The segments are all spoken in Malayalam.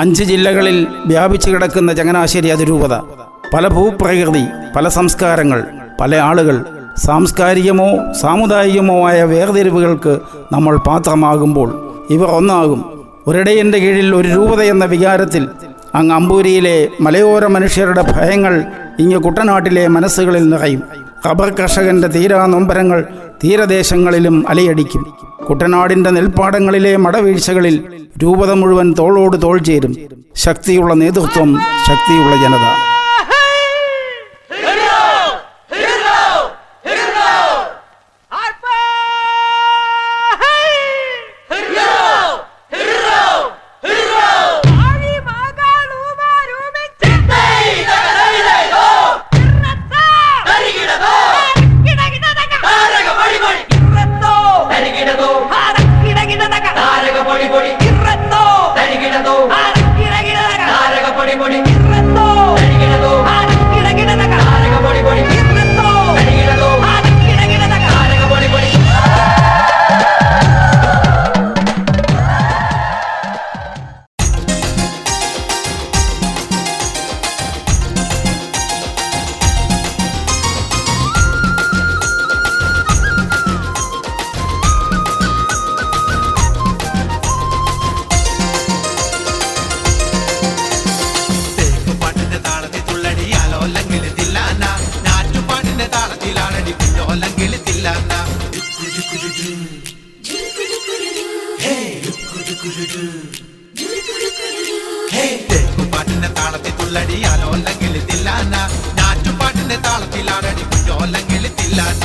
അഞ്ച് ജില്ലകളിൽ വ്യാപിച്ചു കിടക്കുന്ന ചങ്ങനാശ്ശേരി അതിരൂപത. പല ഭൂപ്രകൃതി പല സംസ്കാരങ്ങൾ പല ആളുകൾ സാംസ്കാരികമോ സാമുദായികമോ ആയ വേർതിരിവുകൾക്ക് നമ്മൾ പാത്രമാകുമ്പോൾ ഇവർ ഒന്നാകും. ഒരിടയന്റെ കീഴിൽ ഒരു രൂപത എന്ന വികാരത്തിൽ അങ്ങ് അമ്പൂരിയിലെ മലയോര മനുഷ്യരുടെ ഭയങ്ങൾ ഇങ്ങ് കുട്ടനാട്ടിലെ മനസ്സുകളിൽ നിറയും. റബ്ബർ കർഷകന്റെ തീരാ നൊമ്പരങ്ങൾ തീരദേശങ്ങളിലും അലയടിക്കും. കുട്ടനാടിന്റെ നെൽപ്പാടങ്ങളിലെ മടവീഴ്ചകളിൽ രൂപത മുഴുവൻ തോളോട് തോൾ ചേരും. ശക്തിയുള്ള നേതൃത്വം ശക്തിയുള്ള ജനത. തേക്കുപാട്ടിന്റെ താളത്തിൽ തുള്ളടി അലോല്ലെങ്കിൽ തില്ലാന? നാറ്റുപാട്ടിന്റെ താളത്തിലാണടി കുഞ്ഞോല്ലെങ്കിൽ തില്ലാന?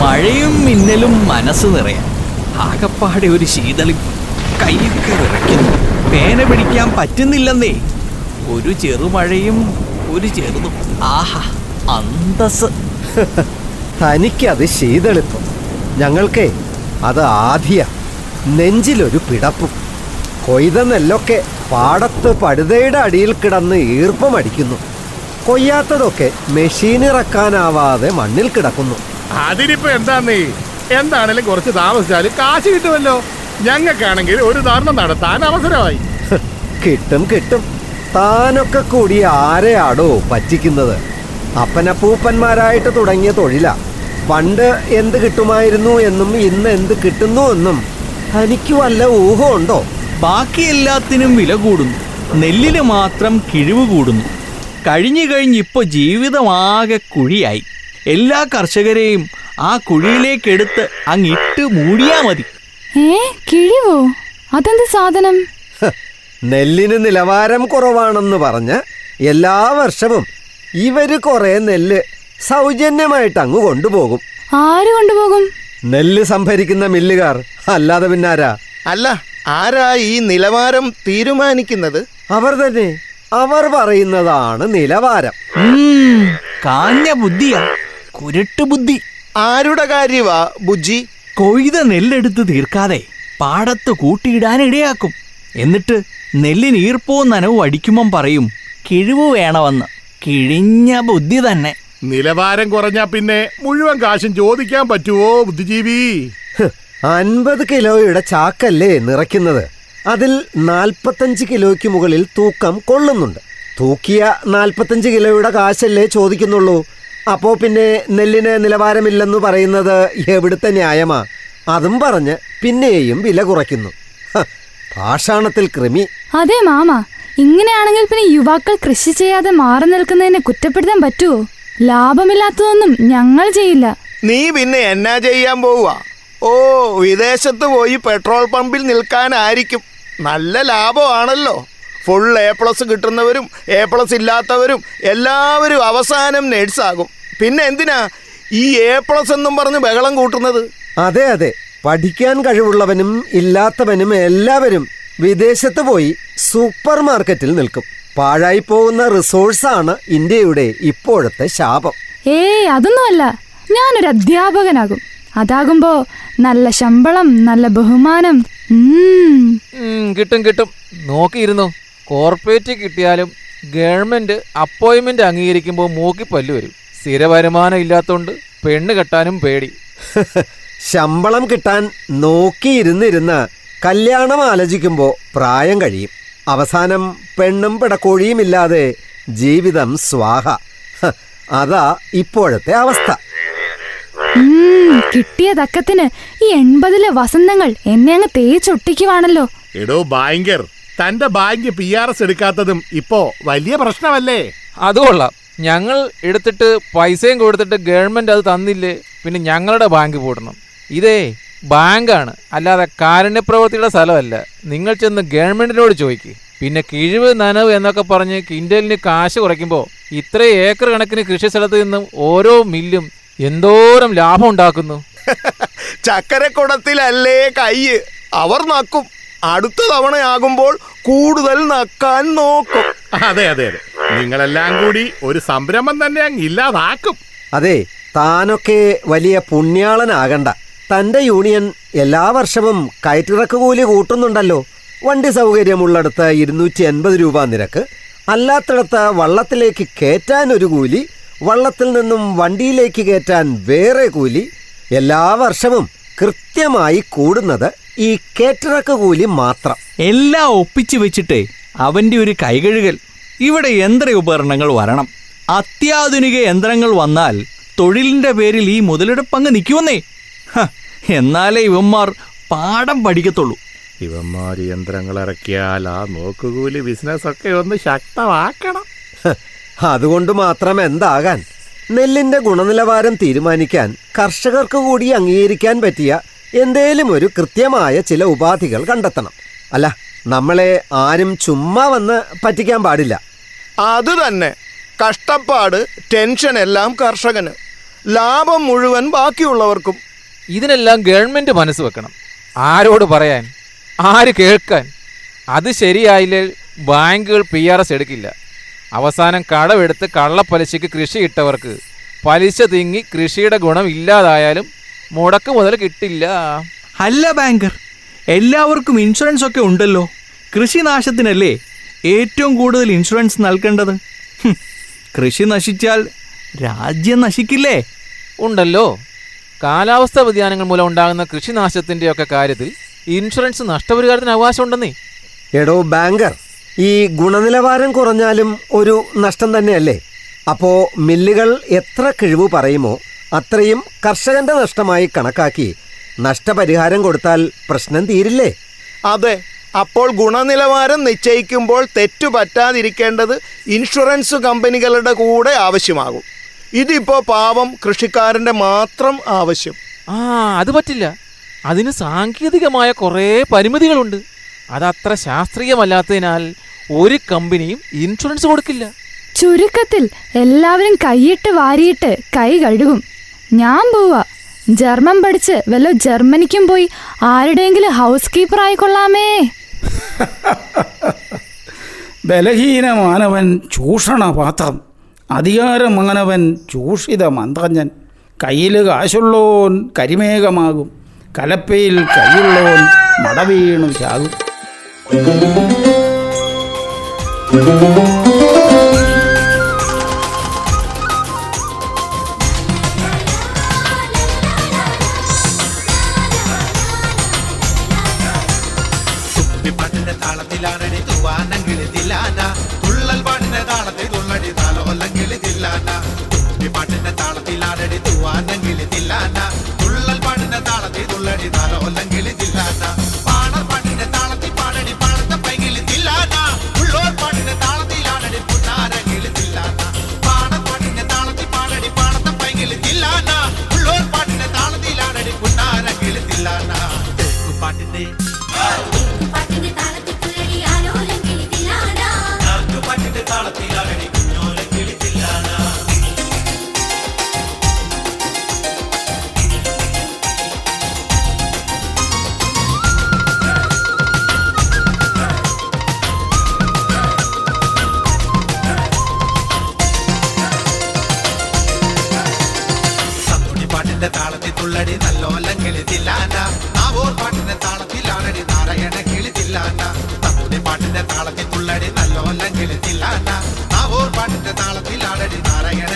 മഴയും മിന്നലും മനസ്സ് നിറയാൻ ആകപ്പാടെ ഒരു ശീതളിപ്പ്. കൈയൊക്കെ വിറയ്ക്കുന്നു. പേന പിടിക്കാൻ പറ്റുന്നില്ലെന്നേ. ഒരു ചെറുമഴയും ഒരു ചെറുതും. ആഹാ അന്തസ് തനിക്കത് ശീതളിപ്പം. ഞങ്ങൾക്കേ അത് ആധിയ. നെഞ്ചിലൊരു പിടപ്പും. കൊയ്ത നെല്ലൊക്കെ പാടത്ത് പടുതയുടെ അടിയിൽ കിടന്ന് ഈർപ്പമടിക്കുന്നു കൊയ്യാത്തതൊക്കെ മെഷീൻ ഇറക്കാനാവാതെ മണ്ണിൽ കിടക്കുന്നു. അതിനിപ്പോ എന്താന്നേ എന്താണേലും കുറച്ച് താമസിച്ചാലും കാശ് കിട്ടുമല്ലോ. ഞങ്ങൾക്കാണെങ്കിൽ ഒരു ധർണം നടത്താൻ അവസരമായി. കിട്ടും കിട്ടും. താനൊക്കെ കൂടി ആരെയാടോ പറ്റിക്കുന്നത്? അപ്പനപ്പൂപ്പന്മാരായിട്ട് തുടങ്ങിയ തൊഴിലാ. പണ്ട് എന്ത് കിട്ടുമായിരുന്നു എന്നും ഇന്ന് എന്ത് കിട്ടുന്നു എന്നും തനിക്ക് വല്ല ഊഹമുണ്ടോ ബാക്കി എല്ലാത്തിനും വില കൂടുന്നു. നെല്ലിന് മാത്രം കിഴിവ് കൂടുന്നു. കഴിഞ്ഞു കഴിഞ്ഞ് ഇപ്പോൾ ജീവിതമാകെ കുഴിയായി. എല്ലാ കർഷകരെയും ആ കുഴിയിലേക്ക് എടുത്ത് അങ്ങിട്ട് മൂടിയാ മതി. ഏ കിഴിവോ? അതെന്ത് സാധനം? നെല്ലിന് നിലവാരം കുറവാണെന്ന് പറഞ്ഞ് എല്ലാ വർഷവും ഇവർ കുറെ നെല്ല് സൗജന്യമായിട്ട് അങ്ങ് കൊണ്ടുപോകും. ആര് കൊണ്ടുപോകും? നെല്ല് സംഭരിക്കുന്ന മില്ലുകാർ അല്ലാതെ പിന്നാരാ? അല്ല ആരാ ഈ നിലവാരം തീരുമാനിക്കുന്നത്? അവർ തന്നെ. അവർ പറയുന്നതാണ് നിലവാരം. കാഞ്ഞ ബുദ്ധിയാ. കുരുട്ട് ബുദ്ധി. ആരുടെ കാര്യവാ ബുജി കൊയ്ത നെല്ലെടുത്ത് തീർക്കാതെ പാടത്ത് കൂട്ടിയിടാൻ ഇടയാക്കും. എന്നിട്ട് നെല്ലിന് ഈർപ്പോ നനവും അടിക്കുമ്പം പറയും കിഴിവ് വേണമെന്ന്. കിഴിഞ്ഞ ബുദ്ധി തന്നെ. നിലവാരം കുറഞ്ഞാ പിന്നെ മുഴുവൻ കാശും ചോദിക്കാൻ പറ്റുമോ ബുദ്ധിജീവി? അൻപത് കിലോയുടെ ചാക്കല്ലേ നിറയ്ക്കുന്നത്. അതിൽ നാൽപ്പത്തഞ്ച് കിലോയ്ക്ക് മുകളിൽ തൂക്കം കൊള്ളുന്നുണ്ട്. തൂക്കിയ നാൽപ്പത്തഞ്ച് കിലോയുടെ കാശല്ലേ ചോദിക്കുന്നുള്ളൂ. അപ്പോൾ പിന്നെ നെല്ലിന് നിലവാരമില്ലെന്ന് പറയുന്നത് എവിടുത്തെ ന്യായമാ? അതും പറഞ്ഞ് പിന്നെയും വില കുറയ്ക്കുന്നു. പാഷാണത്തിൽ കൃമി. അതെ മാമ ഇങ്ങനെയാണെങ്കിൽ പിന്നെ യുവാക്കൾ കൃഷി ചെയ്യാതെ മാറി നിൽക്കുന്നതിനെ കുറ്റപ്പെടുത്താൻ പറ്റുമോ ലാഭമില്ലാത്തതൊന്നും ഞങ്ങൾ ചെയ്യില്ല. നീ പിന്നെ എന്നാ ചെയ്യാൻ പോവുക? ഓ വിദേശത്ത് പോയി പെട്രോൾ പമ്പിൽ നിൽക്കാനായിരിക്കും. നല്ല ലാഭമാണല്ലോ. ഫുൾ എ പ്ലസ് കിട്ടുന്നവരും എ പ്ലസ് ഇല്ലാത്തവരും എല്ലാവരും അവസാനം നേഴ്സാകും പിന്നെ എന്തിനാ ഈ എ പ്ലസ് എന്നും പറഞ്ഞ് ബഹളം കൂട്ടുന്നത്? അതെ അതെ. പഠിക്കാൻ കഴിവുള്ളവനും ഇല്ലാത്തവനും എല്ലാവരും വിദേശത്ത് പോയി സൂപ്പർ മാർക്കറ്റിൽ നിൽക്കും. പാഴായി പോകുന്ന റിസോഴ്സാണ് ഇന്ത്യയുടെ ഇപ്പോഴത്തെ ശാപം. ഏയ് അതൊന്നുമല്ല ഞാനൊരു അധ്യാപകനാകും അതാകുമ്പോ നല്ല ശമ്പളം നല്ല ബഹുമാനം. കിട്ടും കിട്ടും. നോക്കിയിരുന്നു? കോർപ്പറേറ്റ് കിട്ടിയാലും ഗവൺമെന്റ് അപ്പോയിന്റ്മെന്റ് അംഗീകരിക്കുമ്പോൾ മൂക്കി പല്ലു വരും. സ്ഥിര വരുമാനം ഇല്ലാത്തോണ്ട് പെണ്ണ് കെട്ടാനും പേടി. ശമ്പളം കിട്ടാൻ നോക്കിയിരുന്നിരുന്ന് കല്യാണം ആലോചിക്കുമ്പോ പ്രായം കഴിയും. അവസാനം പെണ്ണും പിടക്കോഴിയും ഇല്ലാതെ ജീവിതം സ്വാഹ. അതാ ഇപ്പോഴത്തെ അവസ്ഥ. കിട്ടിയ തക്കത്തിന് ഈ എൺപതിലെ വസന്തങ്ങൾ എന്നെ അങ്ങ് തേച്ചൊട്ടിക്കുവാണല്ലോ എടോ ബാങ്കർ തന്റെ ബാങ്ക് പി ആർ എസ് എടുക്കാത്തതും ഇപ്പോ വലിയ പ്രശ്നമല്ലേ? അതുകൊള്ളാം ഞങ്ങൾ എടുത്തിട്ട് പൈസയും കൊടുത്തിട്ട് ഗവൺമെന്റ് അത് തന്നില്ലേ പിന്നെ ഞങ്ങളുടെ ബാങ്ക് പൂട്ടണം ഇതേ ബാങ്കാണ്. അല്ലാതെ കാരുണ്യപ്രവൃത്തിയുടെ സ്ഥലമല്ല. നിങ്ങൾ ചെന്ന് ഗവൺമെന്റിനോട് ചോദിക്ക്. പിന്നെ കിഴിവ് നനവ് എന്നൊക്കെ പറഞ്ഞ് കിൻഡലിന് കാശ് കുറയ്ക്കുമ്പോൾ ഇത്ര ഏക്കർ കണക്കിന് കൃഷി സ്ഥലത്ത് നിന്നും ഓരോ മില്ലും എന്തോരം ലാഭം ഉണ്ടാക്കുന്നു. ചക്കരക്കുടത്തിലല്ലേ കയ്യ് അവർ നക്കും. അടുത്ത തവണയാകുമ്പോൾ കൂടുതൽ നക്കാൻ നോക്കും. അതെ അതെ അതെ. നിങ്ങളെല്ലാം കൂടി ഒരു സംരംഭം തന്നെ അങ്ങ് ഇല്ലാതാക്കും. അതെ താനൊക്കെ വലിയ പുണ്യാളനാകണ്ട. തന്റെ യൂണിയൻ എല്ലാ വർഷവും കയറ്റിറക്ക് കൂലി കൂട്ടുന്നുണ്ടല്ലോ. വണ്ടി സൗകര്യമുള്ളിടത്ത് ഇരുന്നൂറ്റി എൺപത് രൂപ നിരക്ക്. അല്ലാത്തിടത്ത് വള്ളത്തിലേക്ക് കയറ്റാൻ ഒരു കൂലി വള്ളത്തിൽ നിന്നും വണ്ടിയിലേക്ക് കയറ്റാൻ വേറെ കൂലി എല്ലാ വർഷവും കൃത്യമായി കൂടുന്നത് ഈ കേറ്ററക്ക് കൂലി മാത്രം. എല്ലാം ഒപ്പിച്ചു വെച്ചിട്ടേ അവന്റെ ഒരു കൈകഴുകൽ. ഇവിടെ യന്ത്ര ഉപകരണങ്ങൾ വരണം. അത്യാധുനിക യന്ത്രങ്ങൾ വന്നാൽ തൊഴിലിന്റെ പേരിൽ ഈ മുതലെടുപ്പങ്ങ് നിൽക്കുമെന്നേ. എന്നാലേ ഇവന്മാർ പാഠം പഠിക്കത്തുള്ളൂ. ഇവന്മാർ യന്ത്രങ്ങൾ ഇറക്കിയാൽ ആ നോക്കുകൂലി ബിസിനസ് ഒക്കെ ഒന്ന് ശക്തമാക്കണം. അതുകൊണ്ട് മാത്രം എന്താകാൻ? നെല്ലിന്റെ ഗുണനിലവാരം തീരുമാനിക്കാൻ കർഷകർക്ക് കൂടി അംഗീകരിക്കാൻ പറ്റിയ എന്തേലും ഒരു കൃത്യമായ ചില ഉപാധികൾ കണ്ടെത്തണം. അല്ല നമ്മളെ ആരും ചുമ്മാ വന്ന് പറ്റിക്കാൻ പാടില്ല. അത് തന്നെ. കഷ്ടപ്പാട് ടെൻഷൻ എല്ലാം കർഷകന്. ലാഭം മുഴുവൻ ബാക്കിയുള്ളവർക്കും. ഇതിനെല്ലാം ഗവൺമെന്റ് മനസ്സ് വെക്കണം. ആരോട് പറയാൻ? ആര് കേൾക്കാൻ? അത് ശരിയായില്ലേ? ബാങ്കുകൾ പി ആർ എസ് എടുക്കില്ല. അവസാനം കടമെടുത്ത് കള്ളപ്പലിശയ്ക്ക് കൃഷി ഇട്ടവർക്ക്. പലിശ തിങ്ങി കൃഷിയുടെ ഗുണം ഇല്ലാതായാലും മുടക്ക് മുതൽ കിട്ടില്ല. അല്ല ബാങ്കർ എല്ലാവർക്കും ഇൻഷുറൻസ് ഒക്കെ ഉണ്ടല്ലോ. കൃഷിനാശത്തിനല്ലേ ഏറ്റവും കൂടുതൽ ഇൻഷുറൻസ് നൽകേണ്ടത്? കൃഷി നശിച്ചാൽ രാജ്യം നശിക്കില്ലേ? ഉണ്ടല്ലോ. കാലാവസ്ഥാ വ്യതിയാനങ്ങൾ മൂലം ഉണ്ടാകുന്ന കൃഷിനാശത്തിന്റെയൊക്കെ കാര്യത്തിൽ ഇൻഷുറൻസ് നഷ്ടപരിഹാരത്തിന് അവകാശമുണ്ടെന്നേ. എടോ ബാങ്കർ ഈ ഗുണനിലവാരം കുറഞ്ഞാലും ഒരു നഷ്ടം തന്നെയല്ലേ? അപ്പോൾ മില്ലുകൾ എത്ര കിഴിവ് പറയുമോ അത്രയും കർഷകന്റെ നഷ്ടമായി കണക്കാക്കി നഷ്ടപരിഹാരം കൊടുത്താൽ പ്രശ്നം തീരില്ലേ? അതെ. അപ്പോൾ ഗുണനിലവാരം നിശ്ചയിക്കുമ്പോൾ തെറ്റു പറ്റാതിരിക്കേണ്ടത് ഇൻഷുറൻസ് കമ്പനികളുടെ കൂടെ ആവശ്യമാകും. ഇതിപ്പോ പാവം കൃഷിക്കാരന്റെ മാത്രം ആവശ്യം. ആ അത് പറ്റില്ല. അതിന് സാങ്കേതികമായ കുറേ പരിമിതികളുണ്ട്. അതത്ര ശാസ്ത്രീയമല്ലാത്തതിനാൽ ഒരു കമ്പനിയും ഇൻഷുറൻസ് കൊടുക്കില്ല. ചുരുക്കത്തിൽ എല്ലാവരും കൈയിട്ട് വാരിയിട്ട് കൈ കഴുകും. ഞാൻ പോവാ. ജർമ്മൻ പഠിച്ച് വല്ല ജർമ്മനിക്കും പോയി ആരുടെയെങ്കിലും ഹൗസ് കീപ്പർ ആയിക്കൊള്ളാമേ. ബലഹീനമാനവൻ ചൂഷണപാത്രം. അധികാരമാനവൻ ചൂഷിത മന്ത്രജ്ഞൻ. കയ്യിൽ കാശുള്ളോൻ കരിമേഘമാകും. കലപ്പയിൽ കൈയുള്ളോൻ മടവീണു ചാകും പാട്ടിന്റെ പാട്ടിന്റെ താളത്തിൽ തുള്ളടി നല്ലോലം കിളിതില്ലാന ആവോർ പാട്ടിന്റെ താളത്തിലാണടി നാരായണ കിളിതില്ലാന തമ്പുടി പാട്ടിന്റെ താളത്തിൽ തുള്ളടി നല്ലോലം കിളിതില്ലാന ആവോർ പാട്ടിന്റെ താളത്തിലാണടി നാരായണ